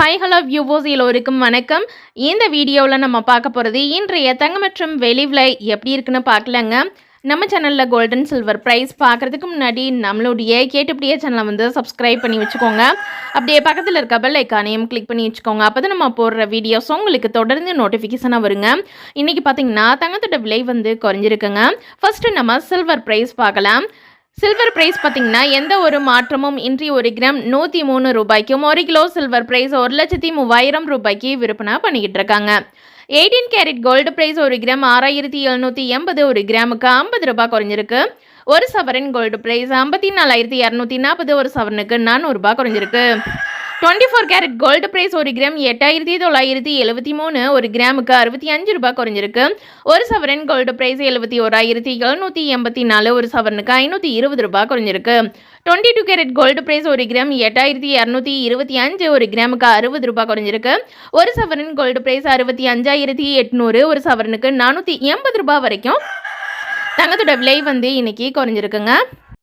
Hi hello வியூவோஸ் எல்லோருக்கும் வணக்கம். இந்த வீடியோவில் நம்ம பார்க்க போகிறது இன்றைய தங்கம் மற்றும் வெளி விலை எப்படி இருக்குன்னு பார்க்கலங்க. நம்ம சேனலில் கோல்டன் சில்வர் ப்ரைஸ் பார்க்குறதுக்கு முன்னாடி நம்மளுடைய கேட்டுப்படியே சேனலை வந்து சப்ஸ்கிரைப் பண்ணி வச்சுக்கோங்க. அப்படியே பக்கத்தில் இருக்க பெல் ஐக்கானையும் கிளிக் பண்ணி வச்சுக்கோங்க. அப்போ தான் நம்ம போடுற வீடியோஸ் உங்களுக்கு தொடர்ந்து நோட்டிஃபிகேஷனாக வருங்க. இன்றைக்கி பார்த்தீங்கன்னா தங்கத்தோட விலை வந்து குறைஞ்சிருக்குங்க. ஃபஸ்ட்டு நம்ம சில்வர் ப்ரைஸ் பார்க்கலாம். சில்வர் பிரைஸ் பார்த்தீங்கன்னா எந்த ஒரு மாற்றமும் இன்றி ஒரு கிராம் நூற்றி மூணு ரூபாய்க்கும் ஒரு கிலோ சில்வர் பிரைஸ் ஒரு லட்சத்தி மூவாயிரம் ரூபாய்க்கு விற்பனை பண்ணிக்கிட்டு இருக்காங்க. எயிட்டீன் கேரட் கோல்டு பிரைஸ் ஒரு கிராம் ஆறாயிரத்தி எழுநூற்றி எண்பது ஒரு கிராமுக்கு ஐம்பது ரூபாய் குறைஞ்சிருக்கு. ஒரு சவரன் கோல்டு பிரைஸ் ஐம்பத்தி நாலாயிரத்தி இரநூத்தி நாற்பது ஒரு சவரனுக்கு நானூறுரூபா குறைஞ்சிருக்கு. Twenty four carat gold price ஒரு கிராம் எட்டாயிரத்தி தொள்ளாயிரத்தி எழுபத்தி மூணு ஒரு கிராமுக்கு அறுபத்தி அஞ்சு ரூபாய் குறைஞ்சிருக்கு. ஒரு சவரன் கோல்டு பிரைஸ் எழுபத்தி ஓராயிரத்தி எழுநூற்றி எண்பத்தி நாலு ஒரு சவரனுக்கு ஐநூற்றி இருபது ரூபாய் குறைஞ்சிருக்கு. Twenty two carat gold price ஒரு கிராம் எட்டாயிரத்தி இரநூத்தி இருபத்தி அஞ்சு ஒரு கிராமுக்கு அறுபது ரூபாய் குறைஞ்சிருக்கு. ஒரு சவரன் கோல்டு பிரைஸ் அறுபத்தி அஞ்சாயிரத்தி எட்நூறு ஒரு சவரனுக்கு நானூற்றி எண்பது ரூபாய் வரைக்கும் தங்கத்தோட விலை வந்து இன்னைக்கு குறைஞ்சிருக்குங்க.